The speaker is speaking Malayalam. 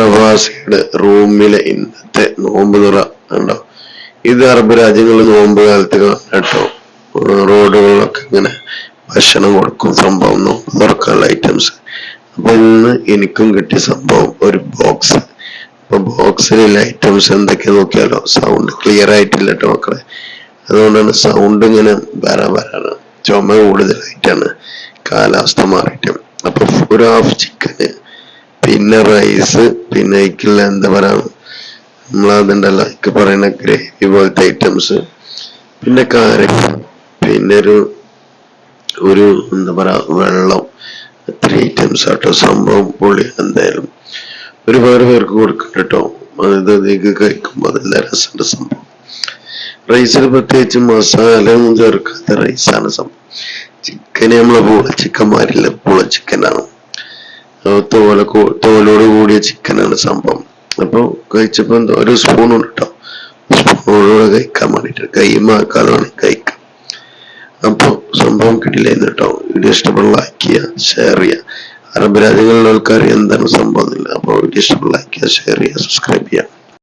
പ്രവാസിയുടെ റൂമിലെ ഇന്നത്തെ നോമ്പ് തുറ ഉണ്ടോ ഇത് അറബ് രാജ്യങ്ങളിൽ നോമ്പ് കാലത്ത് കേട്ടോ. റോഡുകളിലൊക്കെ ഇങ്ങനെ ഭക്ഷണം കൊടുക്കും സംഭവം നോമ്പ് തുറക്കാനുള്ള ഐറ്റംസ് അപ്പൊ ഇന്ന് എനിക്കും കിട്ടിയ സംഭവം ഒരു ബോക്സ് അപ്പൊ ബോക്സിലുള്ള ഐറ്റംസ് എന്തൊക്കെ നോക്കിയാലോ? സൗണ്ട് ക്ലിയർ ആയിട്ടില്ല കേട്ടോ മക്കളെ. അതുകൊണ്ടാണ് സൗണ്ട് ഇങ്ങനെ വരാൻ വരാണ്. ചുമ കൂടുതലായിട്ടാണ് കാലാവസ്ഥ മാറിയിട്ട്. അപ്പൊ ഒരു ഹാഫ് ചിക്കന് പിന്നെ റൈസ് പിന്നെ അതിക്കുള്ള എന്താ പറയാ നമ്മളതുണ്ടല്ലോ എനിക്ക് പറയുന്ന ഗ്രേവി പോലത്തെ ഐറ്റംസ് പിന്നെ കാരക്ക പിന്നെ ഒരു ഒരു എന്താ പറയാ വെള്ളം. ഇത്ര ഐറ്റംസ് ആട്ടോ. സംഭവം പൊളി എന്തായാലും. ഒരുപാട് പേർക്ക് കൊടുക്കണ്ട കേട്ടോ അത് നീക്ക് കഴിക്കുമ്പോൾ അതല്ല രസമുണ്ട് സംഭവം. റൈസിൽ പ്രത്യേകിച്ച് മസാല ഒന്നും ചേർക്കാത്ത റൈസാണ് സംഭവം. ചിക്കനെ നമ്മളെ പൂള ചിക്കൻ മാരില്ല. പൂള ചിക്കനാണ് തോല തോലോട് കൂടിയ ചിക്കനാണ് സംഭവം. അപ്പൊ കഴിച്ചപ്പോ എന്തോ ഒരു സ്പൂൺ ഉണ്ട് കേട്ടോ സ്പൂണോട് കഴിക്കാൻ വേണ്ടിട്ട് കൈമാക്കാനാണ് കഴിക്കുക അപ്പൊ സംഭവം കിട്ടില്ലായിരുന്നു കേട്ടോ വീഡിയോ ഇഷ്ടപ്പെടുന്ന ലൈക്ക് ചെയ്യുക ഷെയർ ചെയ്യുക അറബ് രാജ്യങ്ങളിലെ ആൾക്കാർ എന്താണ് സംഭവം എന്നില്ല. അപ്പോൾ വീഡിയോ ഇഷ്ടപ്പെടുന്ന ലൈക്ക് ചെയ്യുക ഷെയർ ചെയ്യുക സബ്സ്ക്രൈബ് ചെയ്യുക